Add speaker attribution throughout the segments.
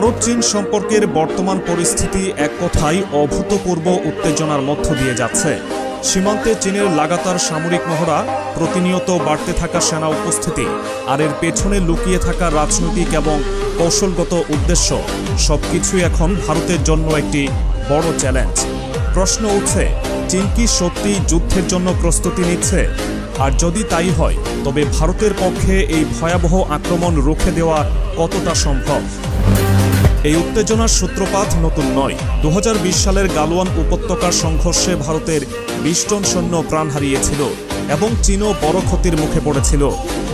Speaker 1: ভারত চীন সম্পর্কের বর্তমান পরিস্থিতি এক কথায় অভূতপূর্ব উত্তেজনার মধ্য দিয়ে যাচ্ছে। সীমান্তে চীনের লাগাতার সামরিক মহড়া, প্রতিনিয়ত বাড়তে থাকা সেনা উপস্থিতি আর এর পেছনে লুকিয়ে থাকা রাজনৈতিক এবং কৌশলগত উদ্দেশ্য, সবকিছুই এখন ভারতের জন্য একটি বড় চ্যালেঞ্জ। প্রশ্ন উঠছে, চীন কি সত্যি যুদ্ধের জন্য প্রস্তুতি নিচ্ছে? আর যদি তাই হয়, তবে ভারতের পক্ষে এই ভয়াবহ আক্রমণ রুখে দেওয়া কতটা সম্ভব? এই উত্তেজনার সূত্রপাত নতুন নয়। দু সালের গালওয়ান উপত্যকার সংঘর্ষে ভারতের বিশ টন সৈন্য প্রাণ হারিয়েছিল এবং চীনও বড় ক্ষতির মুখে পড়েছিল।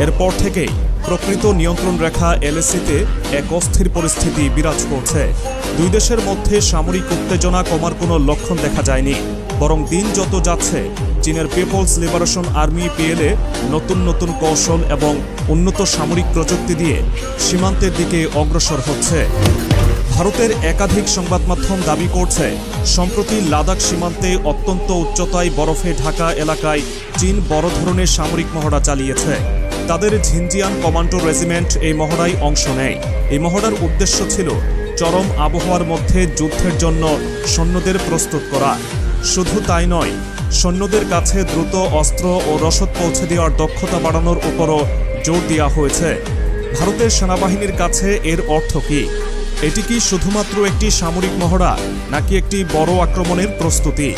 Speaker 1: এরপর থেকেই প্রকৃত নিয়ন্ত্রণ রেখা এলএসিতে এক অস্থির পরিস্থিতি বিরাজ করছে। দুই দেশের মধ্যে সামরিক উত্তেজনা কমার কোনো লক্ষণ দেখা যায়নি। বরং দিন যত যাচ্ছে, চীনের পিপলস লিবারেশন আর্মি পিএলএ নতুন নতুন কৌশল এবং উন্নত সামরিক প্রযুক্তি দিয়ে সীমান্তের দিকে অগ্রসর হচ্ছে। ভারতের একাধিক সংবাদ মাধ্যম দাবি করছে, সম্প্রতি লাদাখ সীমান্তে অত্যন্ত উচ্চতায় বরফে ঢাকা এলাকায় চীন বড় ধরনের সামরিক মহড়া চালিয়েছে। তাদের ঝিনজিয়ান কমান্ডো রেজিমেন্ট এই মহড়ায় অংশ নেয়। এই মহড়ার উদ্দেশ্য ছিল চরম আবহাওয়ার মধ্যে যুদ্ধের জন্য সৈন্যদের প্রস্তুত করা। শুধু তাই নয়, সৈন্যদের কাছে দ্রুত অস্ত্র ও রসদ পৌঁছে দেওয়ার দক্ষতা বাড়ানোর উপরও জোর দেওয়া হয়েছে। ভারতের সেনাবাহিনীর কাছে এর অর্থ কী? এটি কি শুধুমাত্র একটি সামরিক মহড়া, নাকি একটি বড় আক্রমণের প্রস্তুতি?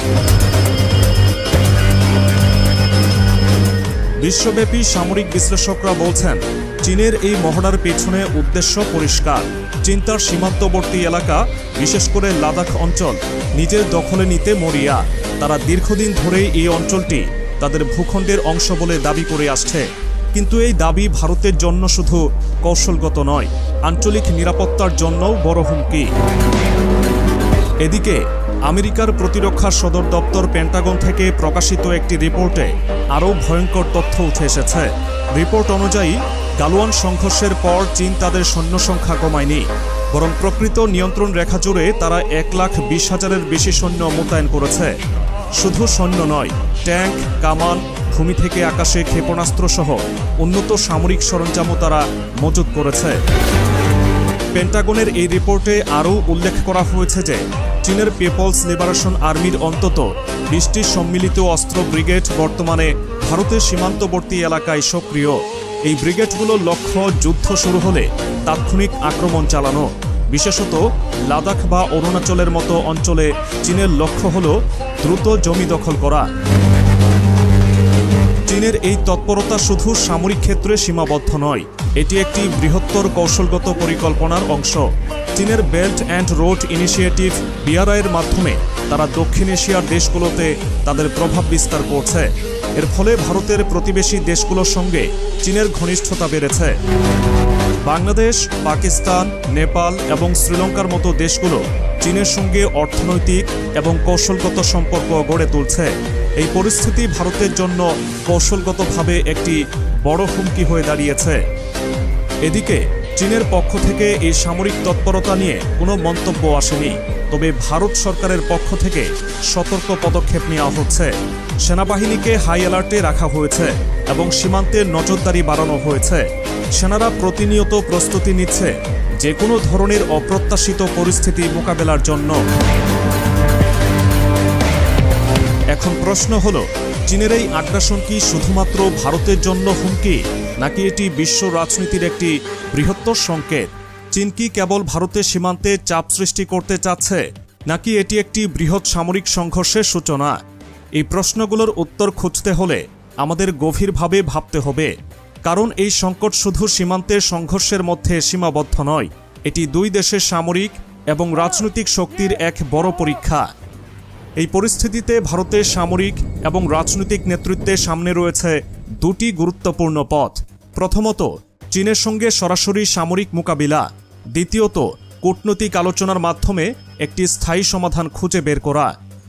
Speaker 1: বিশ্বব্যাপী সামরিক বিশ্লেষকরা বলছেন, চীনের এই মহড়ার পেছনে উদ্দেশ্য পরিষ্কার। চীন তার সীমান্তবর্তী এলাকা, বিশেষ করে লাদাখ অঞ্চল, নিজের দখলে নিতে মরিয়া। তারা দীর্ঘদিন ধরেই এই অঞ্চলটি তাদের ভূখণ্ডের অংশ বলে দাবি করে আসছে। কিন্তু এই দাবি ভারতের জন্য শুধু কৌশলগত নয়, আঞ্চলিক নিরাপত্তার জন্যও বড় হুমকি। এদিকে, আমেরিকার প্রতিরক্ষা সদর দপ্তর পেন্টাগন থেকে প্রকাশিত একটি রিপোর্টে আরও ভয়ঙ্কর তথ্য উঠে এসেছে। রিপোর্ট অনুযায়ী, গালওয়ান সংঘর্ষের পর চীন তাদের সৈন্য সংখ্যা কমায়নি, বরং প্রকৃত নিয়ন্ত্রণ রেখা জুড়ে তারা এক লাখ বিশ হাজারের বেশি সৈন্য মোতায়েন করেছে। শুধু সৈন্য নয়, ট্যাঙ্ক, কামান ভূমি থেকে আকাশে ক্ষেপণাস্ত্র সহ উন্নত সামরিক সরঞ্জামও তারা মজুত করেছে। পেন্টাগনের এই রিপোর্টে আরও উল্লেখ করা হয়েছে যে, চীনের পিপলস লিবারেশন আর্মির অন্তত বিশটি সম্মিলিত অস্ত্র ব্রিগেড বর্তমানে ভারতের সীমান্তবর্তী এলাকায় সক্রিয়। এই ব্রিগেডগুলোর লক্ষ্য যুদ্ধ শুরু হলে তাৎক্ষণিক আক্রমণ চালানো। বিশেষত লাদাখ বা অরুণাচলের মতো অঞ্চলে চীনের লক্ষ্য হল দ্রুত জমি দখল করা। চীনের এই তৎপরতা শুধু সামরিক ক্ষেত্রে সীমাবদ্ধ নয়, এটি একটি বৃহত্তর কৌশলগত পরিকল্পনার অংশ। চীনের বেল্ট অ্যান্ড রোড ইনিশিয়েটিভ বিআরআইয়ের মাধ্যমে তারা দক্ষিণ এশিয়ার দেশগুলোতে তাদের প্রভাব বিস্তার করছে। এর ফলে ভারতের প্রতিবেশী দেশগুলোর সঙ্গে চীনের ঘনিষ্ঠতা বেড়েছে। বাংলাদেশ, পাকিস্তান, নেপাল এবং শ্রীলঙ্কার মতো দেশগুলো চীনের সঙ্গে অর্থনৈতিক এবং কৌশলগত সম্পর্ক গড়ে তুলছে। এই পরিস্থিতি ভারতের জন্য কৌশলগতভাবে একটি বড় হুমকি হয়ে দাঁড়িয়েছে। এদিকে চীনের পক্ষ থেকে এই সামরিক তৎপরতা নিয়ে কোনো মন্তব্য আসেনি। তবে ভারত সরকারের পক্ষ থেকে সতর্ক পদক্ষেপ নেওয়া হচ্ছে। সেনাবাহিনীকে হাই অ্যালার্টে রাখা হয়েছে এবং সীমান্তে নজরদারি বাড়ানো হয়েছে। সেনারা প্রতিনিয়ত প্রস্তুতি নিচ্ছে যে কোনো ধরনের অপ্রত্যাশিত পরিস্থিতি মোকাবেলার জন্য। এখন প্রশ্ন হলো, চীনের এই আগ্রাসন কি শুধুমাত্র ভারতের জন্য হুমকি নাকি এটি বিশ্ব রাজনীতির একটি বৃহত্তর সংকেত? চীন কি কেবল ভারতের সীমান্তে চাপ সৃষ্টি করতে চাচ্ছে, নাকি এটি একটি বৃহৎ সামরিক সংঘর্ষের সূচনা? এই প্রশ্নগুলোর উত্তর খুঁজতে হলে আমাদের গভীরভাবে ভাবতে হবে। কারণ এই সংকট শুধু সীমান্তের সংঘর্ষের মধ্যে সীমাবদ্ধ নয়, এটি দুই দেশের সামরিক এবং রাজনৈতিক শক্তির এক বড় পরীক্ষা। এই পরিস্থিতিতে ভারতের সামরিক এবং রাজনৈতিক নেতৃত্বের সামনে রয়েছে দুটি গুরুত্বপূর্ণ পথ। প্রথমত, চীনের সঙ্গে সরাসরি সামরিক মোকাবিলা। দ্বিতীয়ত, কূটনৈতিক আলোচনার মাধ্যমে একটি স্থায়ী সমাধান খুঁজে বের করা।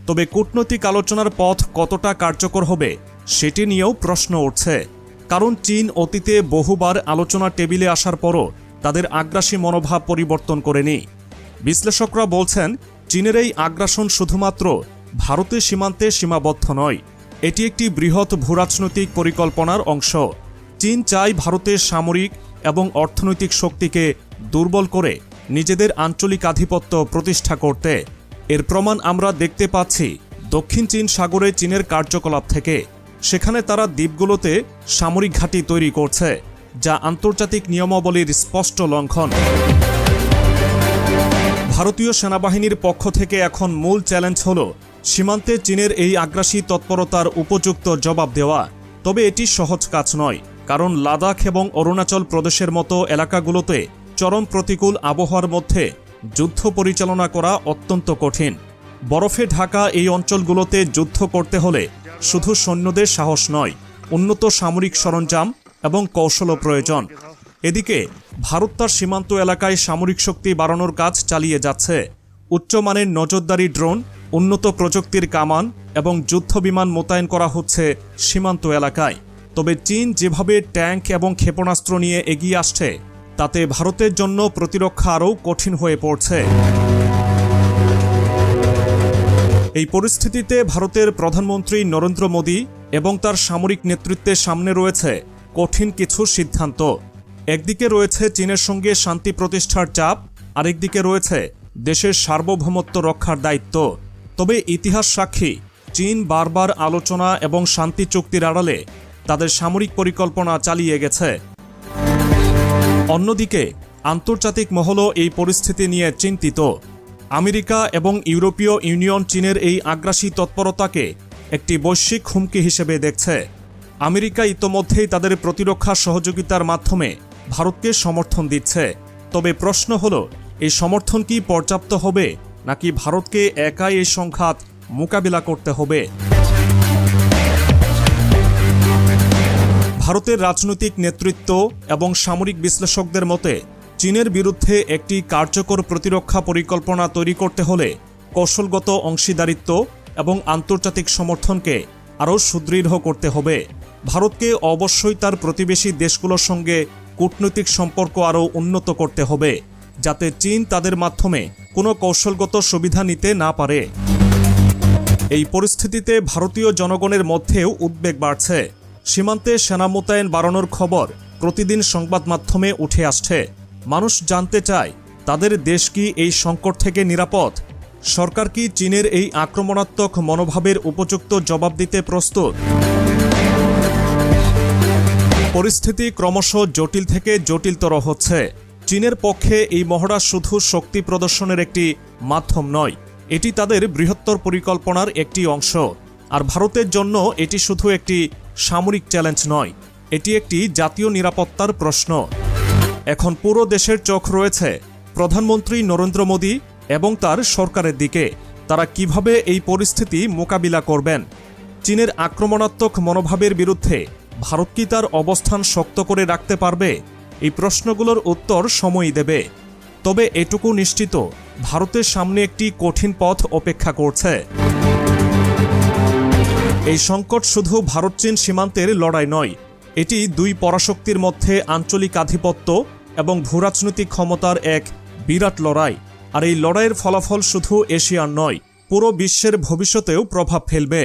Speaker 1: তবে কূটনৈতিক আলোচনার পথ কতটা কার্যকর হবে, সেটি নিয়েও প্রশ্ন উঠছে। কারণ চীন অতীতে বহুবার আলোচনা টেবিলে আসার পরও তাদের আগ্রাসী মনোভাব পরিবর্তন করেনি। বিশ্লেষকরা বলছেন, চীনের এই আগ্রাসন শুধুমাত্র ভারতের সীমান্তে সীমাবদ্ধ নয়, এটি একটি বৃহৎ ভূরাজনৈতিক পরিকল্পনার অংশ। চীন চায় ভারতের সামরিক এবং অর্থনৈতিক শক্তিকে দুর্বল করে নিজেদের আঞ্চলিক আধিপত্য প্রতিষ্ঠা করতে। এর প্রমাণ আমরা দেখতে পাচ্ছি দক্ষিণ চীন সাগরে চীনের কার্যকলাপ থেকে। সেখানে তারা দ্বীপগুলোতে সামরিক ঘাঁটি তৈরি করছে, যা আন্তর্জাতিক নিয়মাবলীর স্পষ্ট লঙ্ঘন। ভারতীয় সেনাবাহিনীর পক্ষ থেকে এখন মূল চ্যালেঞ্জ হল সীমান্তে চীনের এই আগ্রাসী তৎপরতার উপযুক্ত জবাব দেওয়া, তবে এটি সহজ কাজ নয়। কারণ লাদাখ এবং অরুণাচল প্রদেশের মতো এলাকাগুলোতে চরম প্রতিকূল আবহাওয়ার মধ্যে যুদ্ধ পরিচালনা করা অত্যন্ত কঠিন। বরফে ঢাকা এই অঞ্চলগুলোতে যুদ্ধ করতে হলে শুধু সৈন্যদের সাহস নয়, উন্নত সামরিক সরঞ্জাম এবং কৌশলও প্রয়োজন। এদিকে, ভারত তার সীমান্ত এলাকায় সামরিক শক্তি বাড়ানোর কাজ চালিয়ে যাচ্ছে। উচ্চমানের নজরদারি ড্রোন, উন্নত প্রযুক্তির কামান এবং যুদ্ধ বিমান মোতায়েন করা হচ্ছে সীমান্ত এলাকায়। তবে চীন যেভাবে ট্যাঙ্ক এবং ক্ষেপণাস্ত্র নিয়ে এগিয়ে আসছে, তাতে ভারতের জন্য প্রতিরক্ষা আরও কঠিন হয়ে পড়ছে। এই পরিস্থিতিতে ভারতের প্রধানমন্ত্রী নরেন্দ্র মোদী এবং তার সামরিক নেতৃত্বের সামনে রয়েছে কঠিন কিছু সিদ্ধান্ত। একদিকে রয়েছে চীনের সঙ্গে শান্তি প্রতিষ্ঠার চাপ, আরেকদিকে রয়েছে দেশের সার্বভৌমত্ব রক্ষার দায়িত্ব। তবে ইতিহাস সাক্ষী, চীন বারবার আলোচনা এবং শান্তি চুক্তির আড়ালে তাদের সামরিক পরিকল্পনা চালিয়ে গেছে। অন্যদিকে, আন্তর্জাতিক মহলও এই পরিস্থিতি নিয়ে চিন্তিত। আমেরিকা এবং ইউরোপীয় ইউনিয়ন চীনের এই আগ্রাসী তৎপরতাকে একটি বৈশ্বিক হুমকি হিসেবে দেখছে। আমেরিকা ইতোমধ্যেই তাদের প্রতিরক্ষা সহযোগিতার মাধ্যমে ভারতকে সমর্থন দিচ্ছে। তবে প্রশ্ন হল, এই সমর্থন কি পর্যাপ্ত হবে, নাকি ভারতকে একাই এই সংঘাত মোকাবিলা করতে হবে? ভারতের রাজনৈতিক নেতৃত্ব এবং সামরিক বিশ্লেষকদের মতে, চীনের বিরুদ্ধে একটি কার্যকর প্রতিরক্ষা পরিকল্পনা তৈরি করতে হলে কৌশলগত অংশীদারিত্ব এবং আন্তর্জাতিক সমর্থনকে আরও সুদৃঢ় করতে হবে। ভারতকে অবশ্যই তার প্রতিবেশী দেশগুলোর সঙ্গে কূটনৈতিক সম্পর্ক আরও উন্নত করতে হবে, যাতে চীন তাদের মাধ্যমে কোনো কৌশলগত সুবিধা নিতে না পারে। এই পরিস্থিতিতে ভারতীয় জনগণের মধ্যেও উদ্বেগ বাড়ছে। সীমান্তে সেনা মোতায়েন বাড়ানোর খবর প্রতিদিন সংবাদ মাধ্যমে উঠে আসছে। মানুষ জানতে চায়, তাদের দেশ কি এই সংকট থেকে নিরাপদ? সরকার কি চীনের এই আক্রমণাত্মক মনোভাবের উপযুক্ত জবাব দিতে প্রস্তুত? পরিস্থিতি ক্রমশ জটিল থেকে জটিলতর হচ্ছে। চীনের পক্ষে এই মহড়া শুধু শক্তি প্রদর্শনের একটি মাধ্যম নয়, এটি তাদের বৃহত্তর পরিকল্পনার একটি অংশ। আর ভারতের জন্য এটি শুধু একটি সামরিক চ্যালেঞ্জ নয়। এটি একটি জাতীয় নিরাপত্তার প্রশ্ন। এখন পুরো দেশের চোখ রয়েছে প্রধানমন্ত্রী নরেন্দ্র মোদী এবং তার সরকারের দিকে। তারা কীভাবে এই পরিস্থিতি মোকাবিলা করবেন? চীনের আক্রমণাত্মক মনোভাবের বিরুদ্ধে ভারত কি তার অবস্থান শক্ত করে রাখতে পারবে? এই প্রশ্নগুলোর উত্তর সময়ই দেবে। তবে এটুকু নিশ্চিত, ভারতের সামনে একটি কঠিন পথ অপেক্ষা করছে। এই সংকট শুধু ভারত চীন সীমান্তের লড়াই নয়, এটি দুই পরাশক্তির মধ্যে আঞ্চলিক আধিপত্য এবং ভূরাজনৈতিক ক্ষমতার এক বিরাট লড়াই। আর এই লড়াইয়ের ফলাফল শুধু এশিয়ার নয়, পুরো বিশ্বের ভবিষ্যতেও প্রভাব ফেলবে।